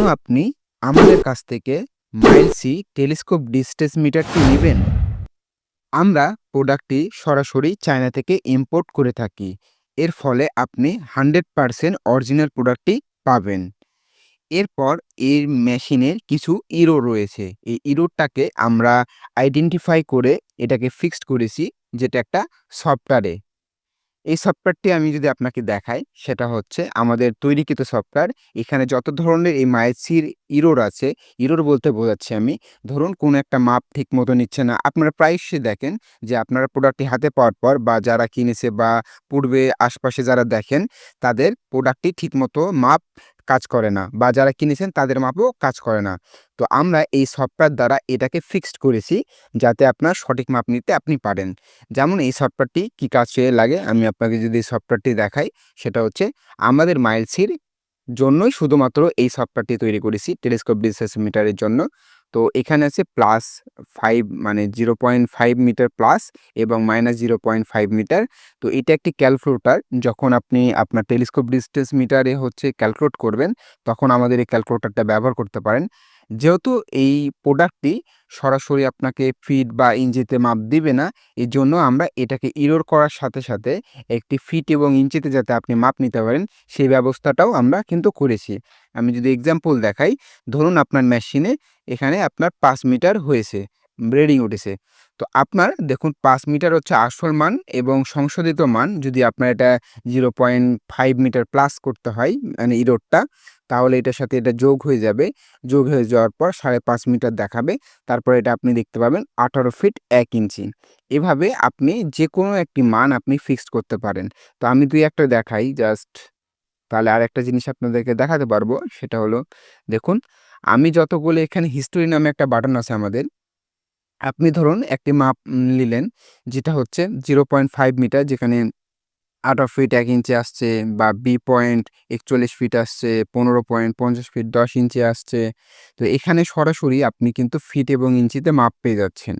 কেন আপনি আমাদের কাছ থেকে মাইলসি টেলিস্কোপ ডিস্টেন্স মিটারটি নেবেন? আমরা প্রোডাক্টটি সরাসরি চায়না থেকে ইম্পোর্ট করে থাকি। এর ফলে আপনি হান্ড্রেড পারসেন্ট অরিজিনাল প্রোডাক্টটি পাবেন। এরপর এর মেশিনের কিছু ইরো রয়েছে। এই ইরোটাকে আমরা আইডেন্টিফাই করে এটাকে ফিক্সড করেছি যেটা একটা সফটওয়্যারে। এই সফটওয়্যারটি আমি যদি আপনাকে দেখাই, সেটা হচ্ছে আমাদের তৈরিকৃত সফটওয়্যার। এখানে যত ধরনের এই মাইসির ইরোর আছে, ইরোর বলতে বোঝাচ্ছি আমি, ধরুন কোনো একটা মাপ ঠিক মতো নিচ্ছে না। আপনারা প্রায়শই দেখেন যে আপনারা প্রোডাক্টটি হাতে পাওয়ার পর বা যারা কিনেছে বা পূর্বে আশপাশে যারা দেখেন, তাদের প্রোডাক্টটি ঠিক মতো মাপ কাজ করে না বা যারা কিনেছেন তাদের মাপও কাজ করে না। তো আমরা এই সফটওয়্যার দ্বারা এটাকে ফিক্সড করেছি যাতে আপনার সঠিক মাপ নিতে আপনি পারেন। যেমন এই সফটওয়্যারটি কী কাজে লাগে? আমি আপনাকে যদি সফটওয়্যারটি দেখাই, সেটা হচ্ছে আমাদের মাইলসির জন্যই শুধুমাত্র এই সফটওয়্যারটি তৈরি করেছি টেলিস্কোপ ডিসেস মিটারের জন্য। তো এখানে আছে প্লাস ফাইভ মানে zero point five metre plus এবং minus zero point five metre তো এটা একটি ক্যালকুলেটার যখন আপনি আপনার টেলিস্কোপ ডিস্টেন্স মিটারে হচ্ছে ক্যালকুলেট করবেন, তখন আমাদের এই ক্যালকুলেটারটা ব্যবহার করতে পারেন। যেহেতু এই প্রোডাক্টটি সরাসরি আপনাকে ফিট বা ইঞ্চিতে মাপ দিবে না এই জন্য আমরা এটাকে ইরোর করার সাথে সাথে একটি ফিট এবং ইঞ্চিতে যাতে আপনি মাপ নিতে পারেন, সেই ব্যবস্থাটাও আমরা কিন্তু করেছি। আমি যদি এক্সাম্পল দেখাই, ধরুন আপনার মেশিনে এখানে আপনার পাঁচ মিটার হয়েছে। রেডিং উঠেছে। তো আপনার দেখুন, পাঁচ মিটার হচ্ছে আসল মান এবং সংশোধিত মান। যদি আপনার এটা zero point five metre plus করতে হয় মানে ইরোডটা তাহলে এটার সাথে এটা যোগ হয়ে যাবে। যোগ হয়ে যাওয়ার পর সাড়ে পাঁচ মিটার দেখাবে। তারপর এটা আপনি দেখতে পাবেন আঠারো ফিট এক ইঞ্চি। এভাবে আপনি যে কোনো একটি মান আপনি ফিক্সড করতে পারেন। তো আমি দুই একটা দেখাই, জাস্ট তাহলে আর একটা জিনিস আপনাদেরকে দেখাতে পারব, সেটা হলো, দেখুন, আমি যতগুলো এখানে হিস্টোরি নামে একটা বাটন আছে আমাদের আপনি ধরুন একটি মাপ নিলেন, যেটা হচ্ছে জিরো পয়েন্ট ফাইভ মিটার, যেখানে আঠারো ফিট এক ইঞ্চি আসছে বা বি পয়েন্ট একচল্লিশ ফিট আসছে, পনেরো পয়েন্ট পঞ্চাশ ফিট দশ ইঞ্চি আসছে। তো এখানে সরাসরি আপনি কিন্তু ফিট এবং ইঞ্চিতে মাপ পেয়ে যাচ্ছেন।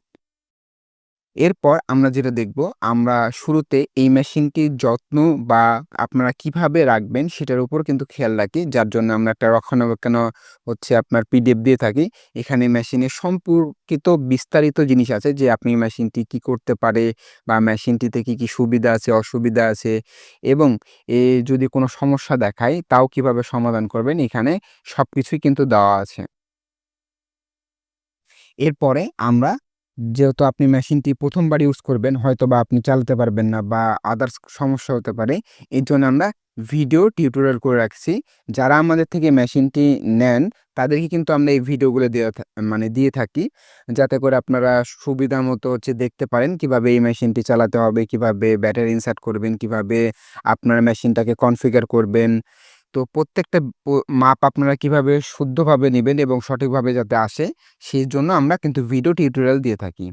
এরপর আমরা যেটা দেখব, আমরা শুরুতে এই মেশিনটির যত্ন বা আপনারা কীভাবে রাখবেন সেটার উপর কিন্তু খেয়াল রাখি, যার জন্য আমরা একটা রক্ষণাবেক্ষণ হচ্ছে আপনার পিডিএফ দিয়ে থাকি। এখানে মেশিনের সম্পর্কিত বিস্তারিত জিনিস আছে যে আপনি মেশিনটি কি করতে পারে বা মেশিনটিতে কি কি সুবিধা আছে, অসুবিধা আছে এবং এ যদি কোনো সমস্যা দেখায় তাও কীভাবে সমাধান করবেন, এখানে সব কিছুই কিন্তু দেওয়া আছে। এরপরে আমরা যেহেতু আপনি মেশিনটি প্রথমবার ইউজ করবেন হয়তো বা আপনি চালাতে পারবেন না বা আদার্স সমস্যা হতে পারে। এর জন্য আমরা ভিডিও টিউটোরিয়াল করে রাখছি। যারা আমাদের থেকে মেশিনটি নেন, তাদেরকে কিন্তু আমরা এই ভিডিওগুলো দিয়ে মানে দিয়ে থাকি। যাতে করে আপনারা সুবিধা মতো হচ্ছে দেখতে পারেন কীভাবে এই মেশিনটি চালাতে হবে, কীভাবে ব্যাটারি ইনসার্ট করবেন, কীভাবে আপনার মেশিনটাকে কনফিগার করবেন। তো প্রত্যেকটা মাপ আপনারা কীভাবে শুদ্ধভাবে নেবেন এবং সঠিকভাবে যাতে আসে, সেই জন্য আমরা কিন্তু ভিডিও টিউটোরিয়াল দিয়ে থাকি।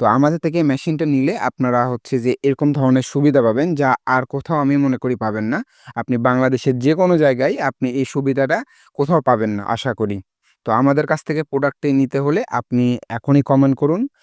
তো আমাদের থেকে মেশিনটা নিলে আপনারা হচ্ছে যে এরকম ধরনের সুবিধা পাবেন যা আর কোথাও আমি মনে করি পাবেন না। আপনি বাংলাদেশের যে কোনো জায়গায় আপনি এই সুবিধাটা কোথাও পাবেন না, আশা করি। তো আমাদের কাছ থেকে প্রোডাক্টটি নিতে হলে আপনি এখনই কমেন্ট করুন।